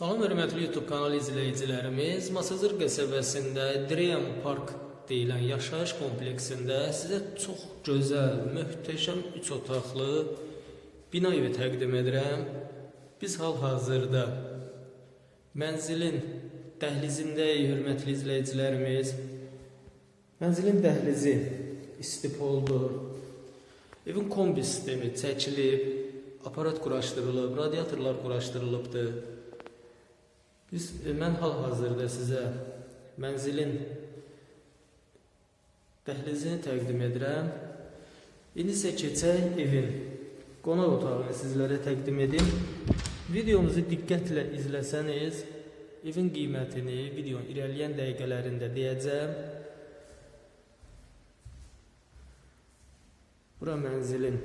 Salam hörmətli YouTube kanalı izləyicilərimiz, Masazır qəsəbəsində Dream Park deyilən yaşayış kompleksində sizə çox gözəl, möhtəşəm 3 otaqlı bina evi təqdim edirəm. Biz hal-hazırda mənzilin dəhlizindəyik, hörmətli izləyicilərimiz. Mənzilin dəhlizi istipoldur. Evin kombi sistemi çəkilib, aparat quraşdırılıb, radiatorlar quraşdırılıbdır. Biz e, mən hal-hazırda sizə mənzilin dəhlizini təqdim edirəm. İndi isə keçək evin qonaq otağını sizlərə təqdim edim. Videomuzu diqqətlə izləsəniz, evin qiymətini videonun irəliləyən dəqiqələrində deyəcəm. Bura mənzilin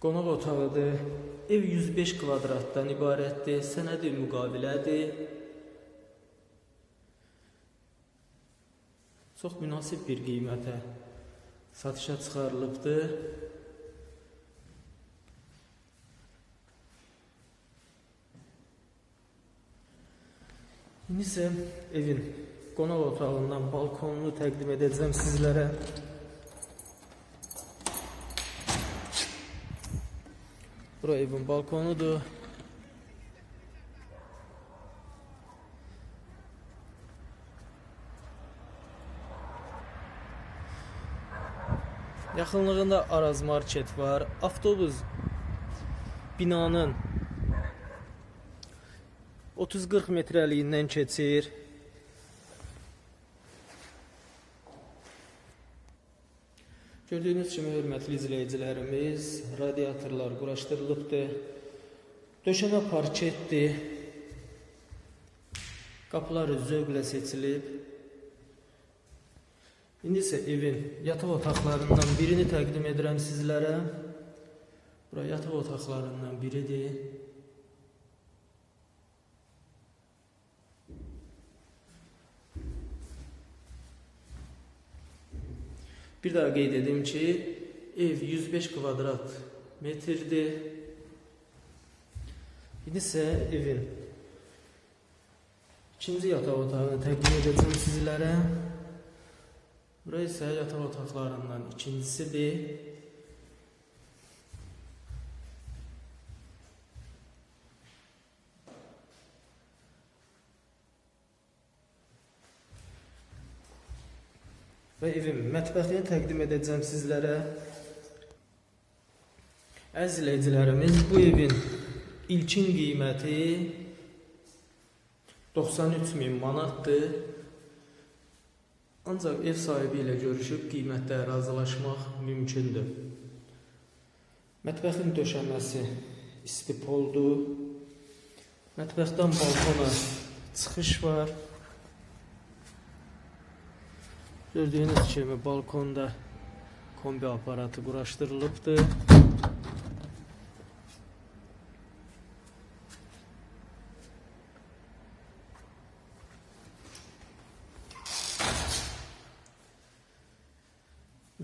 qonaq otağıdır. Ev 105 kvadratdan ibarətdir. Sənədi müqavilədir. Çox münasib bir qiymətə satışa çıxarılıbdır. İndi isə evin qonaq otağından balkonunu təqdim edəcəm sizlərə. Bura evin balkonudur. Yaxınlığında Araz Market var. Avtobus binanın 30-40 metrəliyindən keçir. Gördüyünüz kimi hörmətli izləyicilərimiz, radiatorlar quraşdırılıbdır. Döşəmə parketdir. Qapıları zövqlə seçilib. İndi isə evin yataq otaqlarından birini təqdim edirəm sizlərə. Bura yataq otaqlarından biridir. Bir daha qeyd edim ki, ev 105 kvadrat metrdir. İndi isə evin ikinci yataq otağını təqdim edəcəm sizlərə. Bura isə yataq otaqlarından ikincisidir. Və evin mətbəxini təqdim edəcəm sizlərə. Əziz izləyicilərimiz, bu evin ilkin qiyməti 93 min manatdır. Ancaq ev sahibi ilə görüşüb qiymətdə razılaşmaq mümkündür. Mətbəxin döşəməsi istipoldur. Mətbəxdən balkona çıxış var. Gördüğünüz kimi balkonda kombi aparatı quraşdırılıbdır.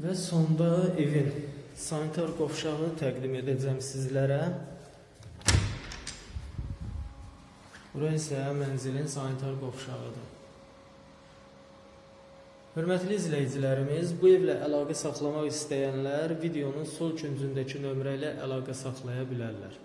Və sonda evin sanitar qovşağını təqdim edəcəm sizlərə. Bura isə mənzilin sanitar qovşağıdır. Hörmətli izləyicilərimiz, bu evlə əlaqə saxlamaq istəyənlər videonun sol küncündəki nömrə ilə əlaqə saxlaya bilərlər.